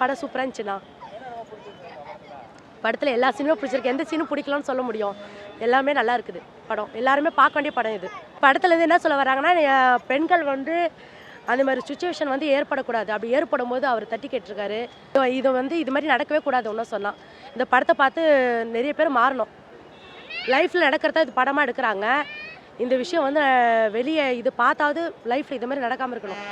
படம் சூப்பராக இருந்துச்சுண்ணா. படத்தில் எல்லா சீனுமே பிடிச்சிருக்கு. எந்த சீனும் பிடிக்கலாம்னு சொல்ல முடியும். எல்லாமே நல்லா இருக்குது படம். எல்லாருமே பார்க்க வேண்டிய படம் இது. படத்துல இருந்து என்ன சொல்ல வராங்கன்னா பெண்கள் வந்து அந்த மாதிரி சுச்சுவேஷன் வந்து ஏற்படக்கூடாது. அப்படி ஏற்படும் போது அவர் தட்டி கேட்டிருக்காரு. இது வந்து இது மாதிரி நடக்கவே கூடாது ஒன்றும் சொன்னால் இந்த படத்தை பார்த்து நிறைய பேர் மாறணும். லைஃப்பில் நடக்கிறத இது படமாக எடுக்கிறாங்க. இந்த விஷயம் வந்து வெளியே இது பார்த்தாவது லைஃப்பில் இது மாதிரி நடக்காமல் இருக்கணும்.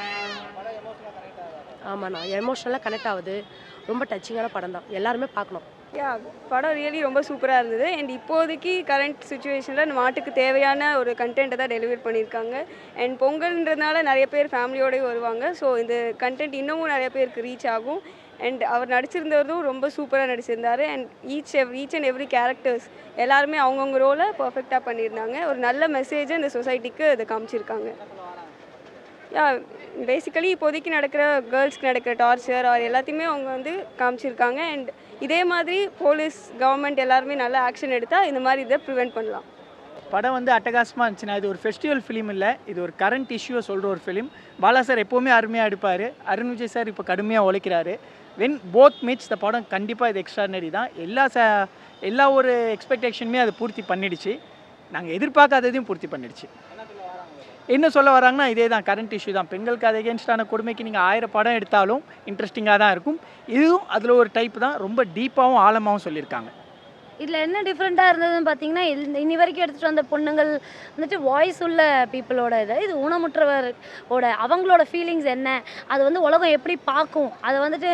ஆமாண்ணா. எமோஷனலாக கனெக்ட் ஆகுது. ரொம்ப டச்சிங்கான படம் தான். எல்லாருமே பார்க்கணும். யா படம் ரியலி ரொம்ப சூப்பராக இருந்தது. அண்ட் இப்போதைக்கு கரண்ட் சுச்சுவேஷனில் நாட்டுக்கு தேவையான ஒரு கண்டென்ட்டை தான் டெலிவர் பண்ணியிருக்காங்க. அண்ட் பொங்கல்ன்றதுனால நிறைய பேர் ஃபேமிலியோடய வருவாங்க. ஸோ இந்த கண்டென்ட் இன்னமும் நிறைய பேருக்கு ரீச் ஆகும். அண்ட் அவர் நடிச்சிருந்ததும் ரொம்ப சூப்பராக நடிச்சிருந்தார். And each ev each and every characters எல்லாருமே அவங்கவுங்க ரோலை பர்ஃபெக்டாக பண்ணியிருந்தாங்க. ஒரு நல்ல மெசேஜை இந்த சொசைட்டிக்கு அதை காமிச்சிருக்காங்க. பேசிக்கலி இப்போதைக்கு நடக்கிற கேர்ள்ஸ்க்கு நடக்கிற டார்ச்சர் ஆர் எல்லாத்தையுமே அவங்க வந்து காமிச்சிருக்காங்க. அண்ட் இதே மாதிரி போலீஸ் கவர்மெண்ட் எல்லாருமே நல்லா ஆக்ஷன் எடுத்தால் இந்த மாதிரி இதை ப்ரிவெண்ட் பண்ணலாம். படம் வந்து அட்டகாசமாக இருந்துச்சுன்னா இது ஒரு ஃபெஸ்டிவல் ஃபிலிம் இல்லை இது ஒரு கரண்ட் இஷ்யூவை சொல்கிற ஒரு ஃபிலிம் பாலா சார் எப்போவுமே அருமையாக எடுப்பார். அருண் விஜய் சார் இப்போ கடுமையாக உழைக்கிறாரு. வென் போத் மீட்ஸ் த படம் கண்டிப்பாக இது எக்ஸ்ட்ரானரி தான். எல்லா ச எல்லா ஒரு எக்ஸ்பெக்டேஷனுமே அது பூர்த்தி பண்ணிடுச்சு. நாங்கள் எதிர்பார்க்காததையும் பூர்த்தி பண்ணிடுச்சு. என்ன சொல்ல வராங்கன்னா இதே தான் கரண்ட் இஷ்யூ தான். பெண்களுக்கு அது எகேன்ஸ்டான கொடுமைக்கு நீங்கள் ஆயிரம் படம் எடுத்தாலும் இன்ட்ரெஸ்டிங்காக தான் இருக்கும். இதுவும் அதில் ஒரு டைப் தான். ரொம்ப டீப்பாகவும் ஆழமாகவும் சொல்லியிருக்காங்க. இதில் என்ன டிஃப்ரெண்ட்டாக இருந்ததுன்னு பார்த்தீங்கன்னா இந்த- இன்னி வரைக்கும் எடுத்துகிட்டு வந்த பொண்ணுங்கள் வந்துட்டு வாய்ஸ் உள்ள பீப்புளோட இது இது ஊனமுற்றவரோட அவங்களோட ஃபீலிங்ஸ் என்ன? அது வந்து உலகம் எப்படி பார்க்கும்? அதை வந்துட்டு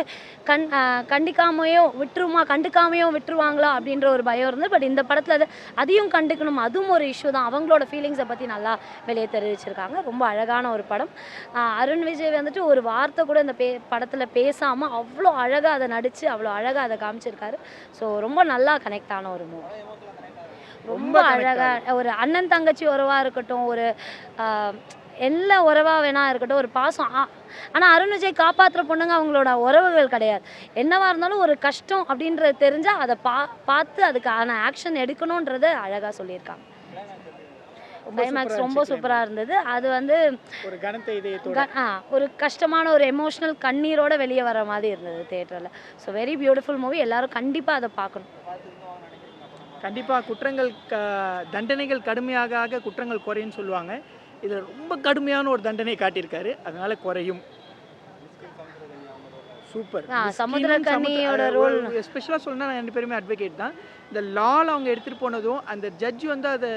கண் கண்டிக்காமையோ விட்டுருமா கண்டுக்காமையோ விட்டுருவாங்களா அப்படின்ற ஒரு பயம் இருந்தது பட் இந்த படத்தில் அது அதையும் கண்டுக்கணும். அதுவும் ஒரு இஷ்யூ தான். அவங்களோட ஃபீலிங்ஸை பற்றி நல்லா வெளியே தெரிவிச்சிருக்காங்க. ரொம்ப அழகான ஒரு படம். அருண் விஜய் வந்துட்டு ஒரு வார்த்தை கூட இந்த பே படத்தில் பேசாமல் அவ்வளோ அழகாக அதை நடித்து அவ்வளோ அழகாக அதை காமிச்சிருக்காரு. ஸோ ரொம்ப நல்லா கனெக்ட் ஆன ஒரு மூவி ரொம்ப connect அழகா ஒரு அண்ணன் தங்கச்சி உறவா இருக்கட்டும் ஒரு எல்லா உறவா வேணா இருக்கட்டும் ஒரு பாசம். ஆ- ஆனா அருண் விஜய் காப்பாத்துற பொண்ணுங்க அவங்களோட உறவுகள் கிடையாது. என்னவா இருந்தாலும் ஒரு கஷ்டம் அப்படின்றது தெரிஞ்சா அதை பா பார்த்து அதுக்கான ஆக்ஷன் எடுக்கணுன்றத அழகா சொல்லியிருக்காங்க. கிளைமேக்ஸ் ரொம்ப சூப்பரா இருந்தது. அது வந்து ஒரு கனத்த இதயத்தோட. ஒரு கஷ்டமான ஒரு எமோஷனல் கண்ணீரோட வெளியே வர மாதிரி இருந்தது தேட்டரில் ஸோ வெரி பியூட்டிஃபுல் மூவி எல்லாரும் கண்டிப்பாக அதை பார்க்கணும். கண்டிப்பாக குற்றங்கள் க தண்டனைகள் கடுமையாக ஆக குற்றங்கள் குறையும்னு சொல்லுவாங்க. இதில் ரொம்ப கடுமையான ஒரு தண்டனை காட்டியிருக்காரு. அதனால குறையும். சூப்பர். ஆ, சமுத்திரக்கனியோட role. ஸ்பெஷலாக சொல்லணும்னா நான் ரெண்டு பேருமே அட்வொகேட் தான். இந்த லால் அவங்க எடுத்துகிட்டு போனதும் அந்த ஜட்ஜ் வந்து அதை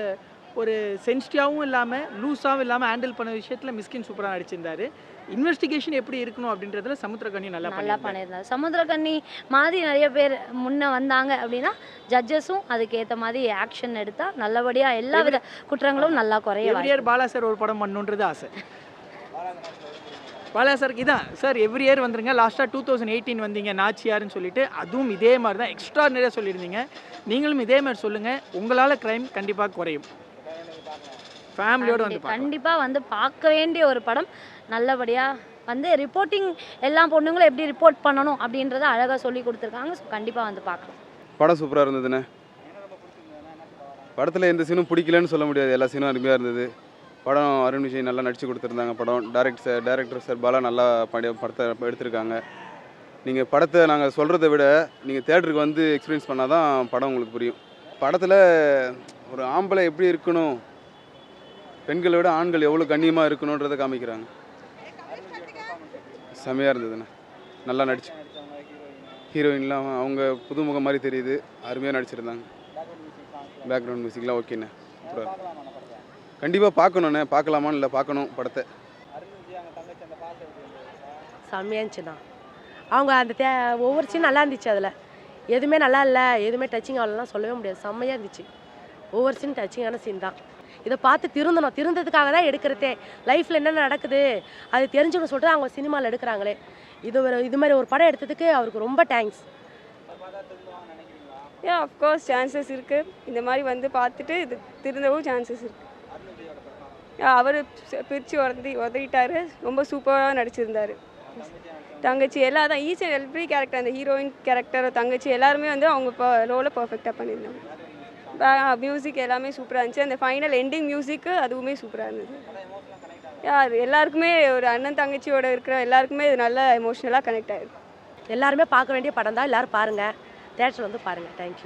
ஒரு சென்சிட்டிவாகவும் இல்லாமல் லூஸாகவும் இல்லாமல் ஹேண்டில் பண்ண விஷயத்தில் மிஸ்கின் சூப்பராக நடிச்சிருந்தாரு. இன்வெஸ்டிகேஷன் எப்படி இருக்கணும் அப்படின்றதுல சமுத்திரக்கனி நல்லா நல்லா பண்ணியிருந்தாரு. சமுத்திரக்கன்னி மாதிரி நிறைய பேர் முன்ன வந்தாங்க அப்படின்னா ஜட்ஜஸும் அதுக்கேற்ற மாதிரி ஆக்ஷன் எடுத்தா நல்லபடியா எல்லா வித குற்றங்களும் நல்லா குறைய பாலா சார் ஒரு படம் பண்ணணுன்றது ஆசை. பாலா சாருக்கு இதான். சார் எவ்ரி இயர் வந்துருங்க. லாஸ்ட்டாக டூ தௌசண்ட் எயிட்டீன் வந்தீங்க நாச்சியாருன்னு சொல்லிட்டு அதுவும் இதே மாதிரி தான் எக்ஸ்ட்ரானரியாக சொல்லியிருந்தீங்க. நீங்களும் இதே மாதிரி சொல்லுங்கள் உங்களால் க்ரைம் கண்டிப்பாக குறையும். ஃபேமிலியோடு வந்து வாய்ப்பு. பார்க்கலாம். கண்டிப்பா வந்து பார்க்க வேண்டிய ஒரு படம். நல்லபடியா வந்து ரிப்போர்ட்டிங் எல்லா பொண்ணுங்களும் எப்படி ரிப்போர்ட் பண்ணணும் அப்படின்றத அழகா சொல்லி கொடுத்துருக்காங்க. ஸோ கண்டிப்பா வந்து பார்க்கலாம். படம் சூப்பராக இருந்ததுண்ணே. படத்தில் எந்த சீனும் பிடிக்கலன்னு சொல்ல முடியாது. எல்லா சீனும் அருமையாக இருந்தது. படம் அருண் விஜய் நல்லா நடிச்சு கொடுத்துருந்தாங்க படம். Direct sir director sir Bala நல்லா பட படத்தை எடுத்திருக்காங்க. நீங்கள் படத்தை நாங்கள் சொல்கிறத விட நீங்கள் தேட்டருக்கு வந்து எக்ஸ்பீரியன்ஸ் பண்ணால் தான் படம் உங்களுக்கு புரியும். படத்தில் ஒரு ஆம்பளை எப்படி இருக்கணும்? பெண்களை விட ஆண்கள் எவ்வளோ கண்ணியமாக இருக்கணுன்றதை காமிக்கிறாங்க. செமையாக இருந்ததுண்ணே. நல்லா நடிச்சு ஹீரோயின்லாம் அவங்க புதுமுகம் மாதிரி தெரியுது. அருமையாக நடிச்சிருந்தாங்க. பேக்ரவுண்ட் மியூசிக்லாம் ஓகேண்ணே. கண்டிப்பாக பார்க்கணுண்ணே பார்க்கலாமான்னு இல்லை பார்க்கணும் படத்தை? செம்மையாக இருந்துச்சுண்ணா. அவங்க அந்த தே ஒவ்வொரு சீன் நல்லா இருந்துச்சு அதில். எதுவுமே நல்லா இல்லை. எதுவுமே டச்சிங் ஆகலாம் சொல்லவே முடியாது. செம்மையாக இருந்துச்சு. ஒவ்வொரு சீன் டச்சிங்கான சீன் தான். இதை பார்த்து திருந்தணும். திருந்ததுக்காக தான் எடுக்கிறதே. லைஃப்பில் என்னென்ன நடக்குது அது தெரிஞ்சுக்கணும் சொல்லிட்டு அவங்க சினிமாவில் எடுக்கிறாங்களே. இது ஒரு இது மாதிரி ஒரு படம் எடுத்ததுக்கு அவருக்கு ரொம்ப தேங்க்ஸ் ஏன் அஃப்கோர்ஸ் சான்சஸ் இருக்குது இந்த மாதிரி வந்து பார்த்துட்டு இது திருந்தவும் சான்சஸ் இருக்குது அவர் பிரித்து உதறி உதவிட்டார் ரொம்ப சூப்பராக நடிச்சிருந்தார். தங்கச்சி எல்லா தான் ஈச் அண்ட் எவ்ரி கேரக்டர் அந்த ஹீரோயின் கேரக்டர் தங்கச்சி எல்லாருமே வந்து அவங்க ரோலை பர்ஃபெக்டாக பண்ணியிருந்தாங்க. மியூசிக் எல்லாமே சூப்பராக இருந்துச்சு. அந்த ஃபைனல் எண்டிங் மியூசிக்கு அதுவுமே சூப்பராக இருந்தது யார் எல்லாருக்குமே ஒரு அண்ணன் தங்கச்சியோட இருக்கிற எல்லாருக்குமே இது நல்ல எமோஷ்னலாக கனெக்ட் ஆயிருக்கு. எல்லாருமே பார்க்க வேண்டிய படம் தான் எல்லோரும் பாருங்கள் தேட்டரில் வந்து பாருங்கள் தேங்க்யூ